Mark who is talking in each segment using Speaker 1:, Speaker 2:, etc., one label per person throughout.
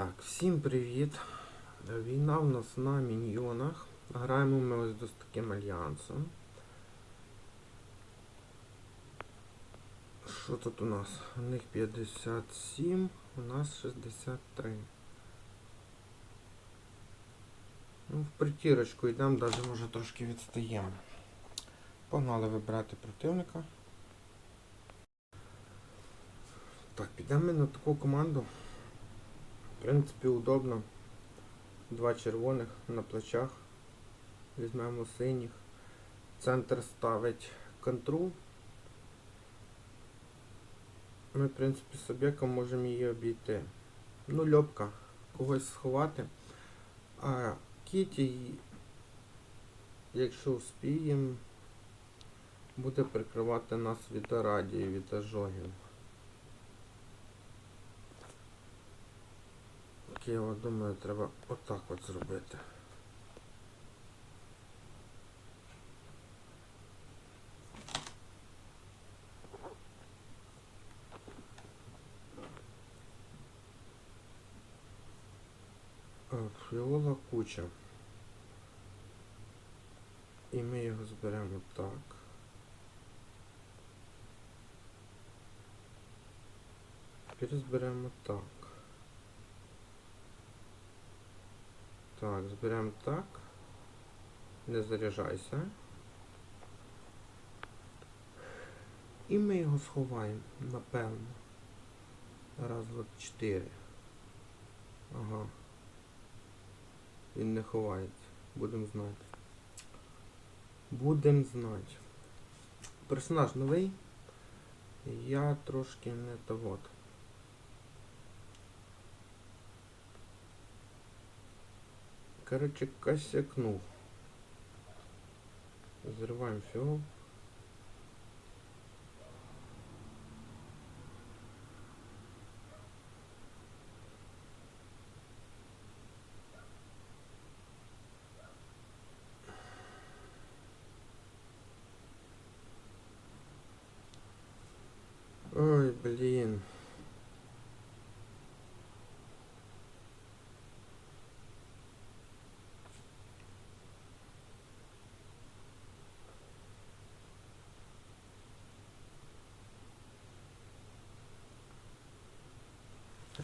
Speaker 1: Так, всім привіт. Війна в нас на міньйонах. Граємо ми ось з таким альянсом. Що тут у нас? У них 57, у нас 63. Ну, в притірочку йдемо, навіть може трошки відстаємо. Погнали вибирати противника. Так, підемо ми на таку команду. В принципі, удобно. Два червоних на плечах. Візьмемо синіх. Центр ставить контру. Ми, в принципі, з об'єком можемо її обійти. Ну, льопка, когось сховати. А Кіті, якщо успіємо, буде прикривати нас від радії, від ожогів. Окей, я думаю, треба отак от зробити. Фіола куча. І ми його зберемо так. Тепер зберемо так. Так, зберемо так. Не заряджайся. І ми його сховаємо, напевно. Раз, два, чотири. Ага. Він не ховається. Будемо знати. Будемо знати. Персонаж новий. Я трошки не того. Короче, косякнул. Взрываем фиол.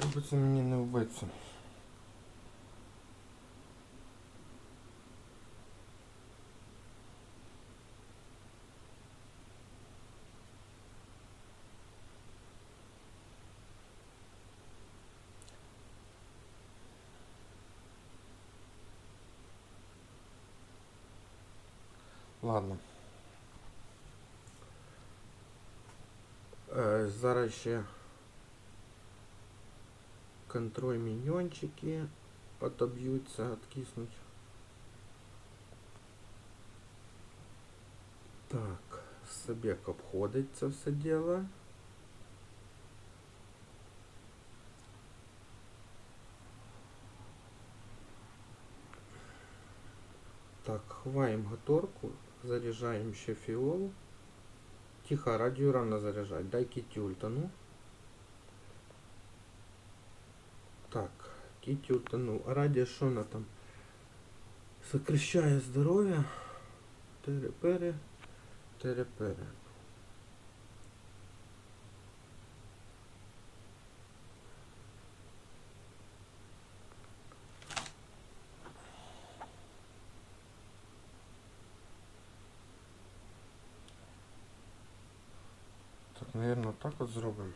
Speaker 1: Як би це мені не вбитися? Ладно. Е, зараз ще контроль міньончики отоб'ються, откиснуть. Так, Собек обходить це все діло. Так, ховаємо готорку, заряджаємо ще фіол. Тихо, радіо рано заряджать. Дай кіті Так, Кіті утонув. А радіо що вона там? Сокращає здоров'я. Терепери. Терепери. Так, наверное, так от зробимо.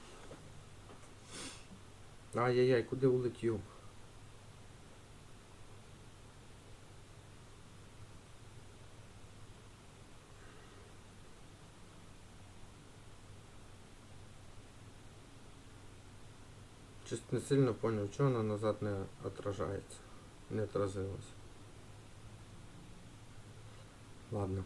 Speaker 1: Ай-яй-яй, куди улетів? Чисто не сильно понял, чого вона назад не отражається. Не отразилась. Ладно.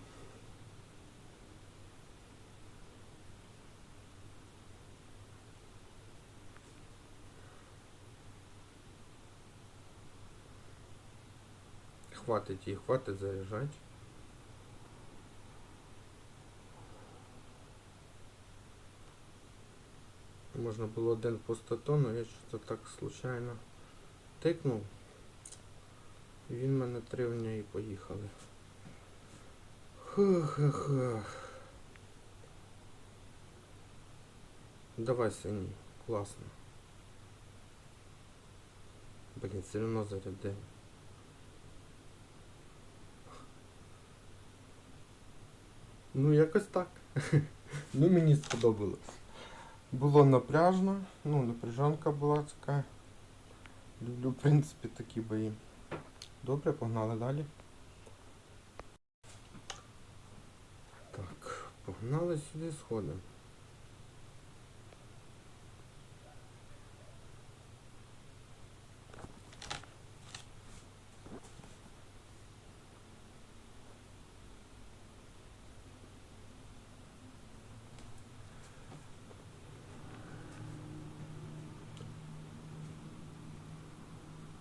Speaker 1: Хватить її, хватить заряджати. Можна було один пустотон, але я щось так случайно тикнув. Він мене три в нього і поїхали. Хух-хух. Давай синій, класно. Блін, все одно зарядив. Ну, якось так. ну, мені сподобалось. Було напряжно, ну, напряжанка була така. Люблю, в принципі, такі бої. Добре, погнали далі. Так, погнали сюди сходимо.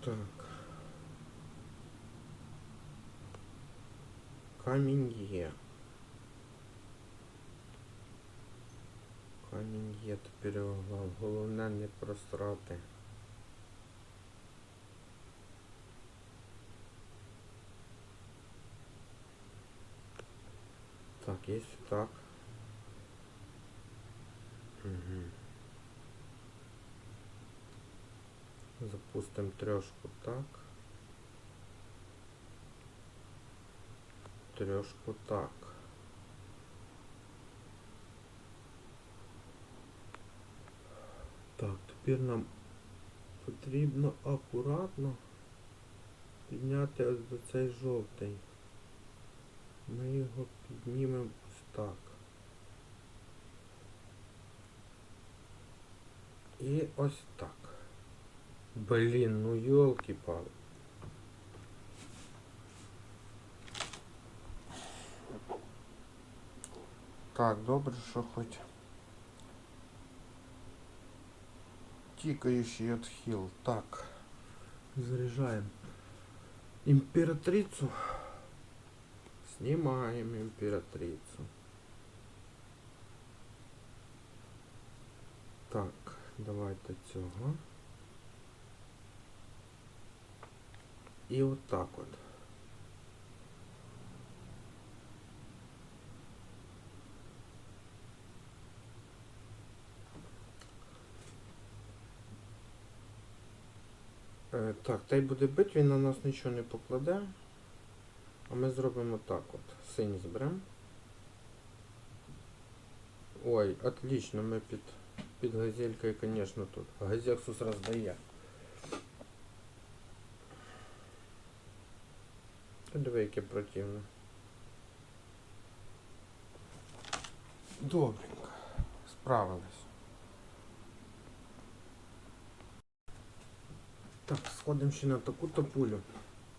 Speaker 1: Так. Камінь є. Є, тепер гол- головне не просрати. Так, є так. Угу. Запустим трешку так. Трешку так. Так, тепер нам потрібно акуратно підняти ось до цей жовтий. Ми його піднімемо ось так. І ось так. Блін, ну йолки пали Так, добре, що хоч тікаючий отхил. Так. Заряжаем императрицу. Снимаем императрицу. Так, давайте цього. І отак от. Так, та й буде бить, він на нас нічого не покладе. А ми зробимо так от. Синій зберемо. Ой, отлично, ми під, під газелькою, звісно, тут. Газексус роздає. Диви, яке противне. Добренько. Справились. Так, сходимо ще на таку топулю.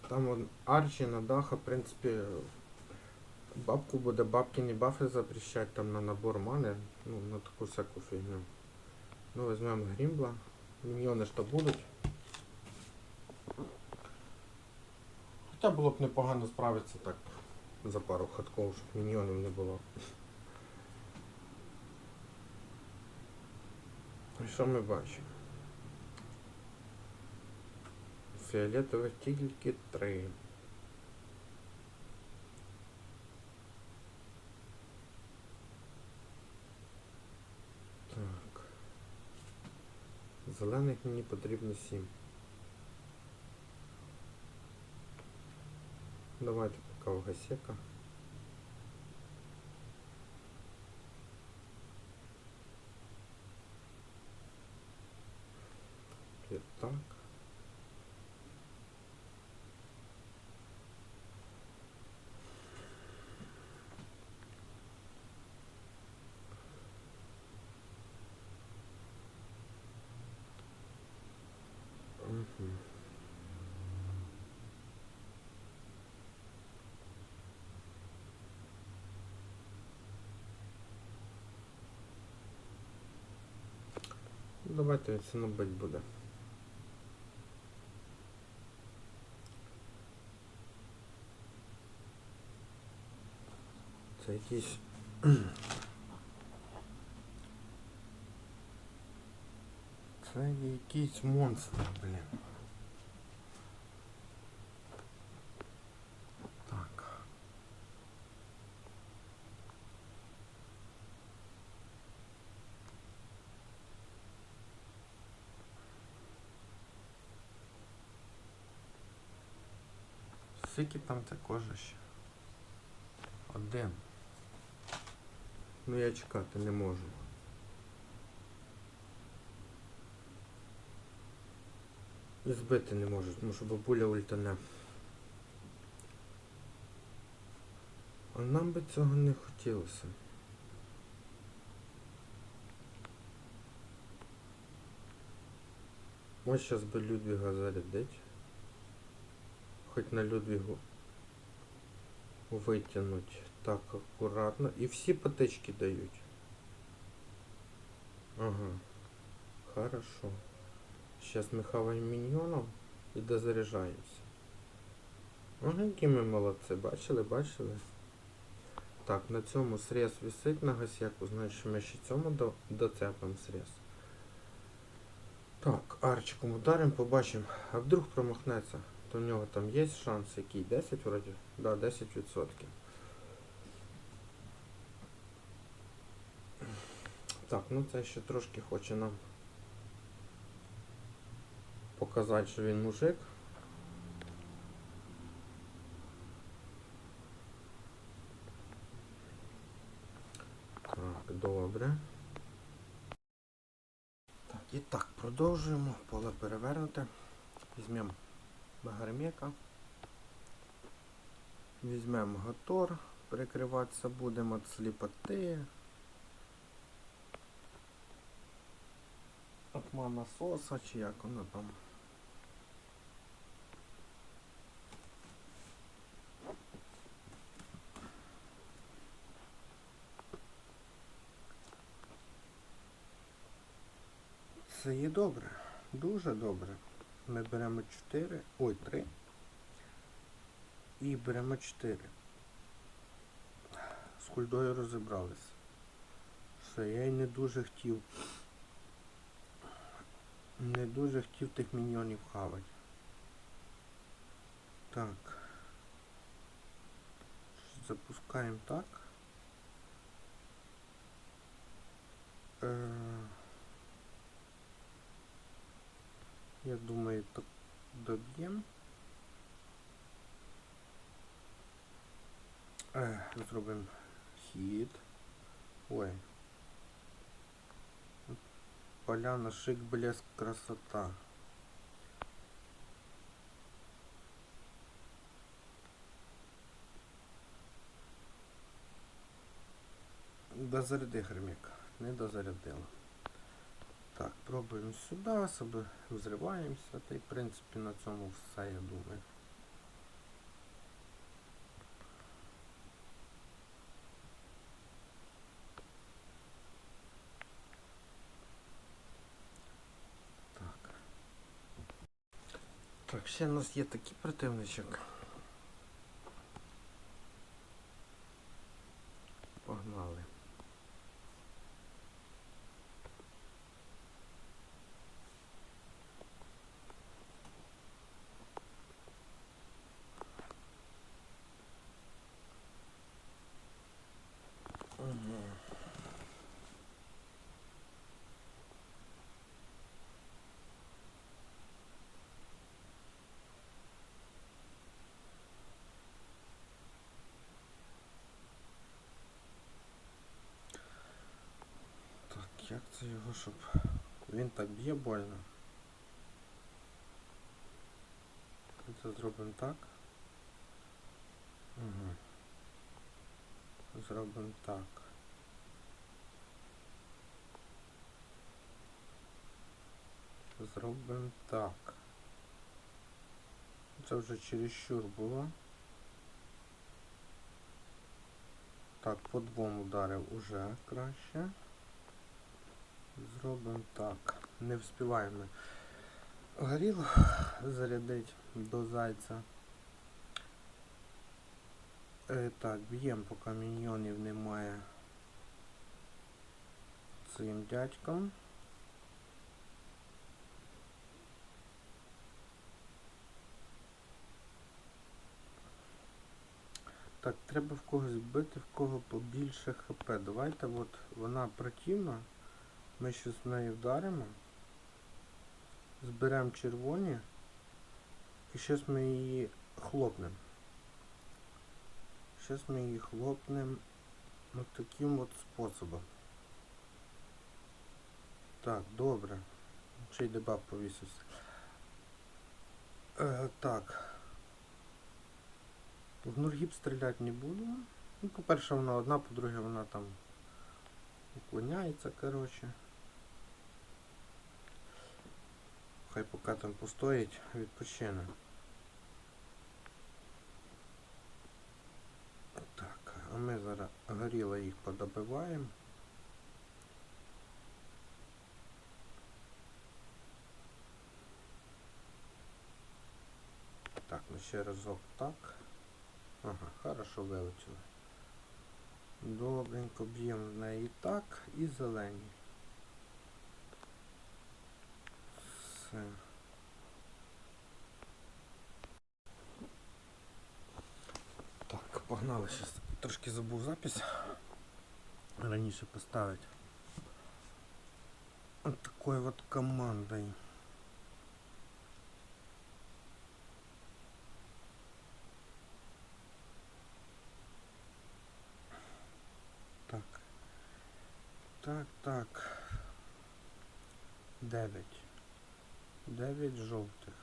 Speaker 1: Там вон арчі на даха, в принципі, бабку буде бабкині бафи запрещать там на набор мани, ну, на таку всяку фігню. Ну, візьмемо грімбла. Міньйони ж то будуть. Хоча було б непогано справитися так за пару ходков, щоб міньйонів не було. І що ми бачимо? Фіолетових тільки три. Так. Зелених мені потрібно сім. Давайте поки в гасека. І так. Давайте це набить буде. Це якийсь. Це якийсь монстр, блін. Скільки там ця кожа ще? Один. Ну я чекати не можу. І збити не можу, тому що бабуля ультане. А нам би цього не хотілося. Ось зараз би Людвіга зарядить. Хоч на Людвігу витягнуть так акуратно. І всі патички дають. Ага. Хорошо. Сейчас ми хаваємо міньйоном і дозаряджаємося. Ага, які ми молодці. Бачили, бачили? Так, на цьому срез висить на гасяку, значить ми ще цьому до, доцепимо срез. Так, арчиком ударимо, побачимо. А вдруг промахнеться, то в нього там є шанс який? 10 вроді? Да, 10%. Так, ну це ще трошки хоче нам показати, що він мужик. Так, добре. Так, і так, продовжуємо. Поле перевернуте. Візьмемо багармека. Візьмемо гатор. Прикриватися будемо від сліпоти. От насоса чи як воно там. Це є добре, дуже добре. Ми беремо 4, ой, 3 і беремо 4. З хульдою розібралися. Все, я й не дуже хотів. Не дуже хотів тих міньйонів хавати. Так. Запускаємо так. Е, Я думаю, доб'ємо. Е, Зробимо хід. Ой. Поляна, шик, блеск, красота. Дозаряди гермік. Не дозарядила. Так, пробуємо сюди, себе взриваємося, та й в принципі на цьому все, я думаю. Так. Так, ще у нас є такий противничок. Погнали. Мгм. Так, як це його, щоб... Він так б'є больно. Це зробимо так. Угу. Зробимо так. Зробимо так. Це вже чересчур було. Так, по двом ударів уже краще. Зробимо так. Не вспіваємо горіло зарядити до зайця. Е, так, б'ємо, поки міньйонів немає цим дядьком. Так, треба в когось бити, в кого побільше хп. Давайте от вона противна. Ми ще з нею вдаримо. Зберемо червоні. І зараз ми її хлопнемо. зараз ми її хлопнемо таким от способом. Так, добре. Чий дебаг повісився. Е, так. В Нургіп стріляти не буду. Ну, по-перше, вона одна, по-друге, вона там уклоняється, коротше. Хай поки там постоїть, відпочине. Так, а ми зараз горіло їх подобиваємо. Так, ну ще разок так. Ага, хорошо вилетіло. Добренько б'ємо в неї так і зелені. Все. Так, погнали зараз. Трошки забув запись. Раніше поставити. Вот такой вот командой. Так. Так, так. Дев'ять. Дев'ять жовтих.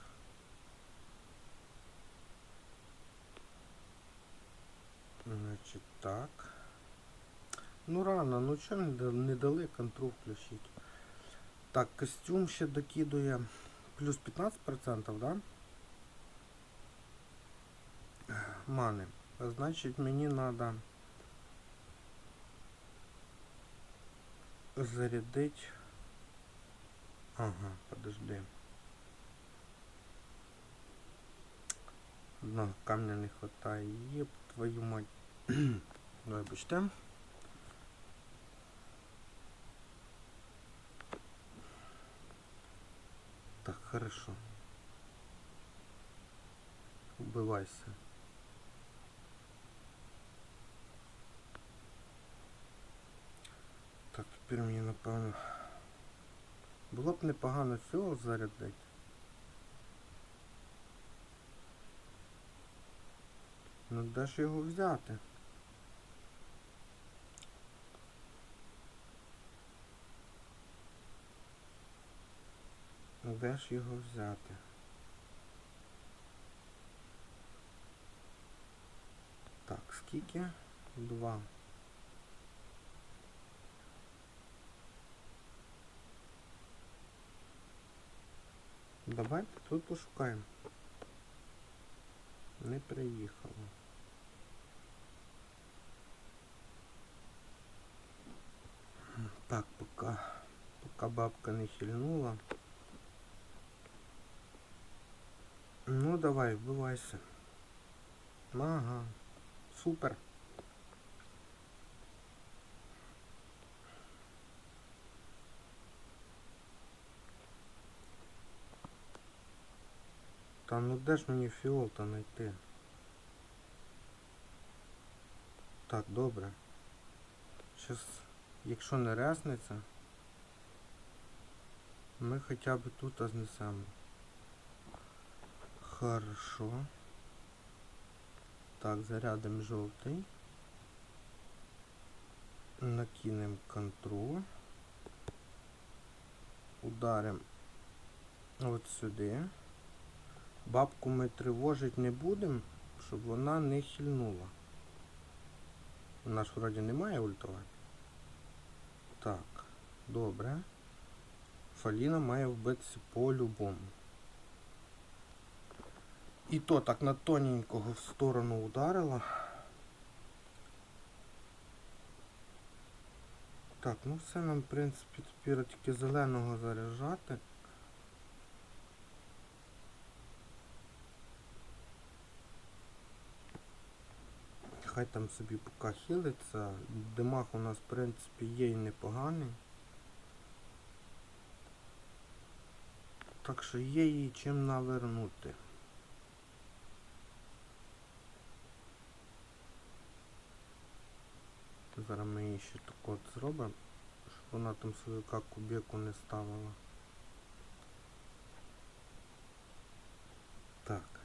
Speaker 1: Значить так. Ну рано, ну чого не, дали контру включити? Так, костюм ще докидує плюс 15%, да? Мани. Значить мені треба зарядить. Ага, подожди. Одного камня не хватає. Єп, твою мать. Вибачте. Так, хорошо. Убивайся. Так, тепер мені напевно. Було б непогано цього зарядити. Де ж його взяти? Де ж його взяти? Так, скільки? Два. Давайте тут пошукаємо. Не приїхало. Так, пока, пока бабка не хильнула. Ну давай, вбивайся. Ага. Супер. Та ну де ж мені фіол-то знайти? Так, добре. Щас, якщо не рясниця, ми хоча б тут знесемо. Хорошо. Так, зарядимо жовтий. Накинемо контру. Ударимо от сюди. Бабку ми тривожити не будемо, щоб вона не хильнула. Вона ж вроді не має ультувати. Так, добре. Фаліна має вбитися по-любому. І то так на тоненького в сторону ударила. Так, ну все нам, в принципі, тепер тільки зеленого заряджати. Хай там собі поки хилиться. Димах у нас, в принципі, є і непоганий. Так що є її чим навернути. Зараз ми її ще так от зробимо, щоб вона там свою каку беку не ставила. Так.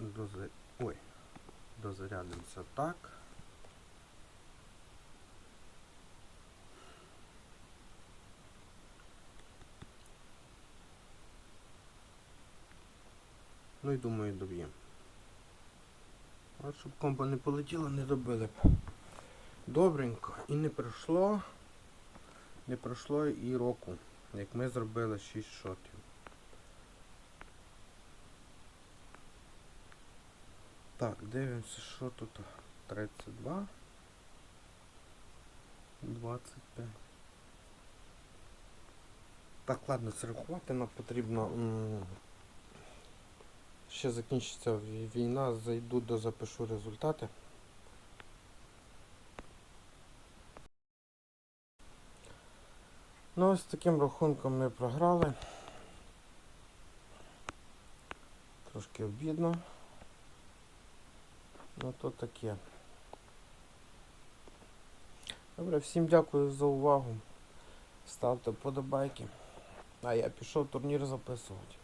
Speaker 1: Дози... Ой, дозарядимося так. Ну і думаю, доб'ємо. От щоб комбо не полетіло, не добили б. Добренько. І не пройшло. Не пройшло і року, як ми зробили 6 шотів. Так, дивимося, що тут 32. 25. Так, ладно, це рахувати нам потрібно. Ще закінчиться війна, зайду до запишу результати. Ну, ось таким рахунком ми програли. Трошки обідно. Ну то таке. Добре, всім дякую за увагу. Ставте подобайки. А я пішов турнір записувати.